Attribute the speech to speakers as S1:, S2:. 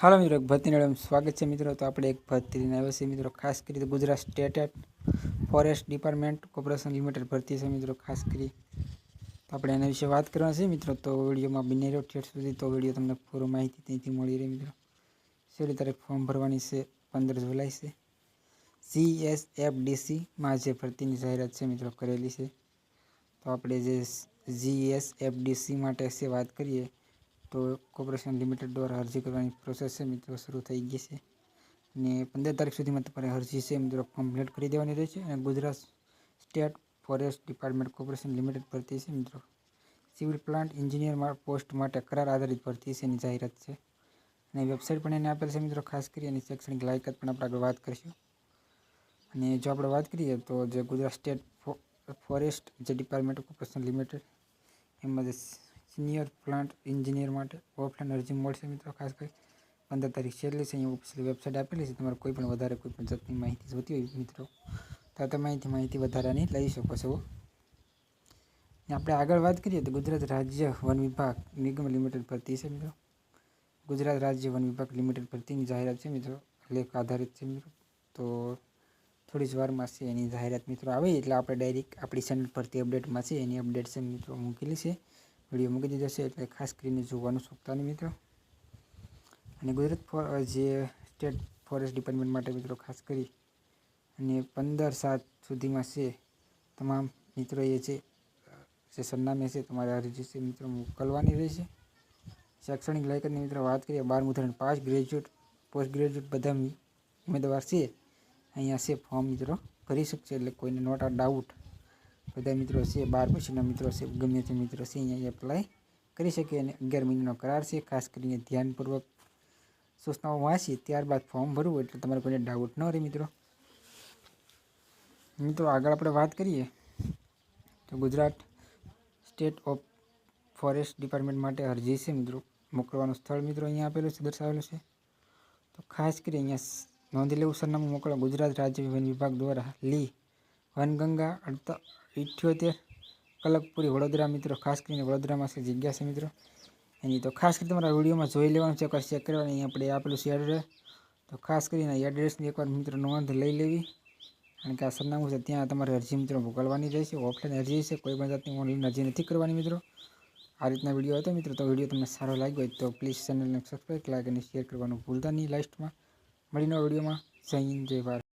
S1: હાલો મિત્રો ભરતીના સ્વાગત છે મિત્રો. તો આપણે એક ભરતીને આવ્યો છે મિત્રો, ખાસ કરી તો Gujarat state forest department corporation limited ભરતી છે મિત્રો, ખાસ કરી. તો આપણે એના વિશે વાત કરવાની છે મિત્રો, તો વિડીયોમાં બની રહ્યો ઠેઠ સુધી તો વીડિયો તમને પૂરો માહિતી ત્યાંથી મળી રહી મિત્રો. છેલ્લી તારીખ ફોર્મ ભરવાની છે, પંદર જુલાઈ છે. સી એસ એફ ડીસીમાં જે ભરતીની જાહેરાત છે મિત્રો, કરેલી છે. તો આપણે જે જી એસ એફ ડીસી માટે છે વાત કરીએ તો કોર્પોરેશન લિમિટેડ દ્વારા અરજી કરવાની પ્રોસેસ છે મિત્રો, શરૂ થઈ ગઈ છે. અને પંદર તારીખ સુધીમાં તમારે અરજી છે મિત્રો કમ્પ્લીટ કરી દેવાની રહેશે અને Gujarat state forest department corporation limited ભરતી છે મિત્રો. સિવિલ પ્લાન્ટ એન્જિનિયર પોસ્ટ માટે કરાર આધારિત ભરતી છે એની જાહેરાત છે. અને વેબસાઇટ પણ એને આપેલ છે મિત્રો ખાસ કરી અને શૈક્ષણિક લાયકાત પણ આપણે આગળ વાત કરીશું. અને જો આપણે વાત કરીએ તો જે ગુજરાત સ્ટેટ ફોરેસ્ટ જે ડિપાર્ટમેન્ટ કોર્પોરેશન લિમિટેડ, એમાં જે સિનિયર પ્લાન્ટ એન્જિનિયર માટે ઓફલાઈન અરજી મળશે મિત્રો. ખાસ કરી પંદર તારીખ છેલ્લી છે. અહીંયા ઓફિશિયલ વેબસાઇટ આપેલી છે. તમારે કોઈ પણ વધારે કોઈ પણ જાતની માહિતી જોતી હોય મિત્રો, તો તમે અહીંથી માહિતી વધારાની લઈ શકો છો. આપણે આગળ વાત કરીએ તો ગુજરાત રાજ્ય વન વિભાગ નિગમ લિમિટેડ ભરતી છે મિત્રો. ગુજરાત રાજ્ય વન વિભાગ લિમિટેડ ભરતીની જાહેરાત છે મિત્રો. લેખ આધારિત છે મિત્રો. તો થોડી જ વારમાં છે એની જાહેરાત મિત્રો આવે એટલે આપણે ડાયરેક્ટ આપણી ચેનલ પરથી અપડેટમાં છે. એની અપડેટ છે મિત્રો મૂકેલી છે. વીડિયો મૂકી દીધો છે એટલે ખાસ કરીને જોવાનું ચૂકતા નહીં મિત્રો. અને ગુજરાત ફોર જે સ્ટેટ ફોરેસ્ટ ડિપાર્ટમેન્ટ માટે મિત્રો ખાસ કરી, અને પંદર સાત સુધીમાં છે, તમામ મિત્રોએ છે જે સરનામે છે, તમારે અરજી છે મિત્રો મોકલવાની રહેશે. શૈક્ષણિક લાયકાતની મિત્રો વાત કરીએ, બારમું ધોરણ પાંચ ગ્રેજ્યુએટ, પોસ્ટ ગ્રેજ્યુએટ બધા ઉમેદવાર છે. અહીંયા છે ફોર્મ મિત્રો ભરી શકશે એટલે કોઈને નોટ આ ડાઉટ બધા મિત્રો છે, બાર પછીના મિત્રો છે, ગમે તે મિત્રો છે, અહીંયા એપ્લાય કરી શકે અને અગિયાર મહિનાનો કરાર છે. ખાસ કરીને ધ્યાનપૂર્વક સૂચનાઓ વાંચી, ત્યારબાદ ફોર્મ ભરવું એટલે તમારે કોઈને ડાઉટ ન રહે મિત્રો. મિત્રો, આગળ આપણે વાત કરીએ તો Gujarat state of forest department માટે અરજી છે મિત્રો. મોકલવાનું સ્થળ મિત્રો અહીંયા આપેલું છે, દર્શાવેલું છે. તો ખાસ કરી અહીંયા નોંધી લેવું સરનામું મોકલવા ગુજરાત રાજ્ય વન વિભાગ દ્વારા લી વનગંગા અડતા ઇઠ્યોતેર કલકપુરી વડોદરા મિત્રો, ખાસ કરીને વડોદરામાં છે જગ્યા છે મિત્રો. એની તો ખાસ કરી તમારા વિડીયોમાં જોઈ લેવાનું છે ચેક કરવાની, અહીં આપણે આપેલું છે એડ્રેસ તો ખાસ કરીને એડ્રેસની એકવાર મિત્રો નોંધ લઈ લેવી. કારણ કે આ સરનામું છે, ત્યાં તમારે અરજી મિત્રો મોકલવાની રહેશે. ઓફલાઈન અરજી છે, કોઈ પણ જાતની ઓનલાઈન અરજી નથી કરવાની મિત્રો. આ રીતના વીડિયો હતો મિત્રો, તો વીડિયો તમને સારો લાગ્યો હોય તો પ્લીઝ ચેનલને સબસ્ક્રાઈબ લાઈક શેર કરવાનું ભૂલતા નહીં લાસ્ટમાં. મળીને વિડીયોમાં. જય હિન્દ, જય ભારત.